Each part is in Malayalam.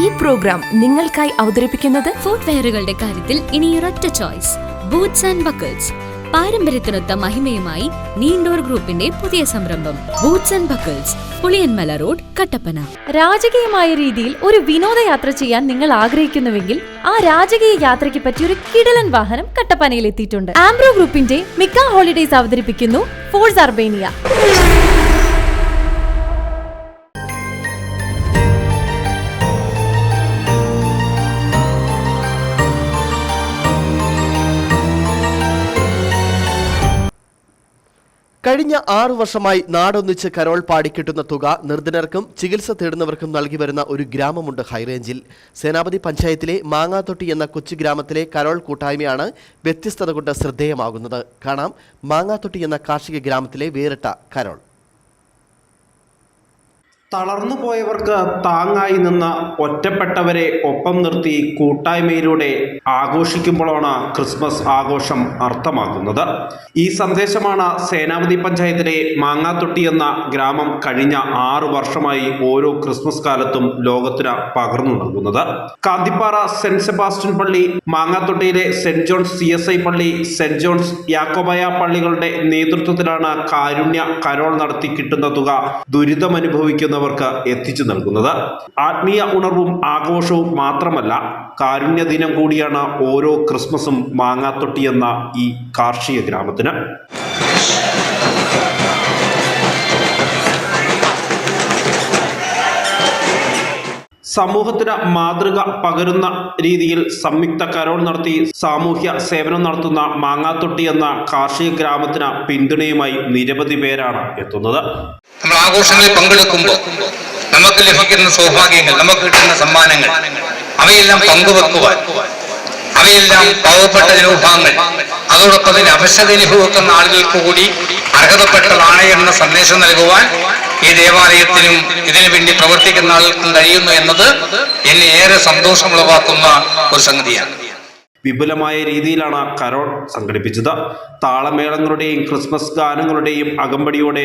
ഈ പ്രോഗ്രാം നിങ്ങൾക്കായി അവതരിപ്പിക്കുന്നത് ഫുട്വെയറുകളുടെ കാര്യത്തിൽ ഇനി ഒരൊറ്റ ചോയ്സ് ബൂട്ട്സ് ആൻഡ് ബക്കിൾസ് പാരമ്പര്യത്തിനൊത്ത മഹിമയുമായി നീണ്ടോർ ഗ്രൂപ്പിന്റെ പുതിയ സംരംഭം. Boots and buckles Puliyanmala road Kattappana. രാജകീയമായ രീതിയിൽ ഒരു വിനോദയാത്ര ചെയ്യാൻ നിങ്ങൾ ആഗ്രഹിക്കുന്നുവെങ്കിൽ ആ രാജകീയ യാത്രയ്ക്ക് പറ്റിയ ഒരു കിടലൻ വാഹനം കട്ടപ്പനയിൽ എത്തിയിട്ടുണ്ട്. ആംബ്രോ ഗ്രൂപ്പിന്റെ മിക്ക ഹോളിഡേസ് അവതരിപ്പിക്കുന്നു ഫോഴ്സ് അർബേനിയ കഴിഞ്ഞ ആറു വർഷമായി നാടൊന്നിച്ച് കരോൾ പാടി പാടിക്കിട്ടുന്ന തുക നിർധനർക്കും ചികിത്സ തേടുന്നവർക്കും നൽകി വരുന്ന ഒരു ഗ്രാമമുണ്ട് ഹൈറേഞ്ചിൽ. സേനാപതി പഞ്ചായത്തിലെ മാങ്ങാത്തൊട്ടി എന്ന കൊച്ചു ഗ്രാമത്തിലെ കരോൾ കൂട്ടായ്മയാണ് വ്യത്യസ്തത കൊണ്ട് ശ്രദ്ധേയമാകുന്നത്. കാണാം മാങ്ങാത്തൊട്ടി എന്ന കാർഷിക ഗ്രാമത്തിലെ വേറിട്ട കരോൾ. തളർന്നു പോയവർക്ക് താങ്ങായി നിന്ന ഒറ്റപ്പെട്ടവരെ ഒപ്പം നിർത്തി കൂട്ടായ്മയിലൂടെ ആഘോഷിക്കുമ്പോഴാണ് ക്രിസ്മസ് ആഘോഷം അർത്ഥമാക്കുന്നത്. ഈ സന്ദേശമാണ് സേനാപതി പഞ്ചായത്തിലെ മാങ്ങാത്തൊട്ടി എന്ന ഗ്രാമം കഴിഞ്ഞ ആറു വർഷമായി ഓരോ ക്രിസ്മസ് കാലത്തും ലോകത്തിന് പകർന്നു നൽകുന്നത്. കാന്തിപ്പാറ സെന്റ് സെബാസ്റ്റ്യൻ പള്ളി മാങ്ങാത്തൊട്ടിയിലെ saint John's C S I പള്ളി സെന്റ് ജോൺസ് യാക്കോബായ പള്ളികളുടെ നേതൃത്വത്തിലാണ് കാരുണ്യ കരോൾ നടത്തി കിട്ടുന്ന തുക ദുരിതമനുഭവിക്കുന്നവർക്ക് എത്തിച്ചു നൽകുന്നത്. ആത്മീയ ഉണർവും ആഘോഷവും മാത്രമല്ല കാരുണ്യ ദിനം കൂടിയാണ് ഓരോ ക്രിസ്മസും മാങ്ങാത്തൊട്ടിയെന്ന ഈ കാർഷിക ഗ്രാമത്തിന്. സമൂഹത്തിന് മാതൃക പകരുന്ന രീതിയിൽ സംയുക്ത കരോൾ നടത്തി സാമൂഹ്യ സേവനം നടത്തുന്ന മാങ്ങാത്തൊട്ടി എന്ന കാർഷിക ഗ്രാമത്തിന് പിന്തുണയുമായി നിരവധി പേരാണ് എത്തുന്നത്. നമ്മൾ ആഘോഷങ്ങളിൽ പങ്കെടുക്കുമ്പോൾ നമുക്ക് ലഭിക്കുന്ന സൗഭാഗ്യങ്ങൾ നമുക്ക് കിട്ടുന്ന സമ്മാനങ്ങൾ അവയെല്ലാം പങ്കുവെക്കുവാൻ അവയെല്ലാം പാവപ്പെട്ട ജനവിഭാഗങ്ങൾ അതോടൊപ്പം തന്നെ അവശത അനുഭവിക്കുന്ന ആളുകൾക്ക് കൂടി അർഹതപ്പെട്ടതാണ് എന്ന സന്ദേശം നൽകുവാൻ ഈ ദേവാലയത്തിനും ഇതിനു വേണ്ടി പ്രവർത്തിക്കുന്ന ആൾക്കും കഴിയുന്നു എന്നത് എന്നെ ഏറെ സന്തോഷമുളവാക്കുന്ന ഒരു സംഗതിയാണ്. വിപുലമായ രീതിയിലാണ് കരോൾ സംഘടിപ്പിച്ചത്. താളമേളങ്ങളുടെയും ക്രിസ്മസ് ഗാനങ്ങളുടെയും അകമ്പടിയോടെ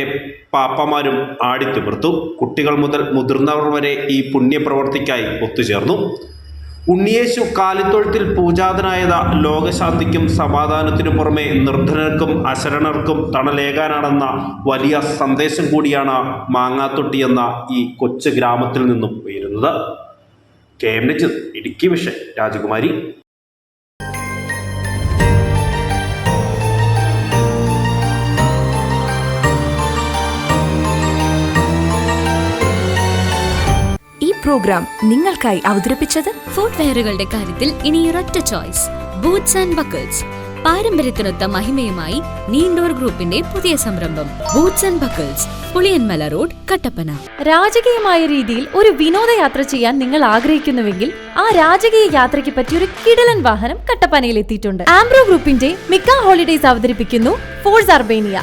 പാപ്പമാരും ആടിത്തിമിർത്തു. കുട്ടികൾ മുതൽ മുതിർന്നവർ വരെ ഈ പുണ്യപ്രവർത്തിക്കായി ഒത്തുചേർന്നു. ഉണ്ണിയേശു കാലിത്തൊഴുത്തിൽ പൂജാതനായത് ലോകശാന്തിക്കും സമാധാനത്തിനു പുറമെ നിർധനർക്കും അശരണർക്കും തണലേകാനാണെന്ന വലിയ സന്ദേശം കൂടിയാണ് മാങ്ങാത്തൊട്ടി എന്ന ഈ കൊച്ചു ഗ്രാമത്തിൽ നിന്നും ഉയരുന്നത്. K M Idukki vision Rajakumari. Programme നിങ്ങൾക്കായി അവതരിപ്പിച്ചത് ഫുട്വെയറുകളുടെ കാര്യത്തിൽ ഇനി ഒരൊറ്റ ചോയ്സ് ബൂട്ട്സ് ആൻഡ് ബക്കിൾസ് പാരമ്പര്യത്തിനൊത്ത മഹിമയുമായി നീണ്ടോർ ഗ്രൂപ്പിന്റെ പുതിയ സംരംഭം. Boots and buckles Puliyanmala road Kattappana. രാജകീയമായ രീതിയിൽ ഒരു വിനോദയാത്ര ചെയ്യാൻ നിങ്ങൾ ആഗ്രഹിക്കുന്നുവെങ്കിൽ ആ രാജകീയ യാത്രയ്ക്ക് പറ്റിയ ഒരു കിടലൻ വാഹനം കട്ടപ്പനയിൽ എത്തിയിട്ടുണ്ട്. ആംബ്രോ ഗ്രൂപ്പിന്റെ മിക്ക ഹോളിഡേസ് അവതരിപ്പിക്കുന്നു ഫോഴ്സ് അർബേനിയ.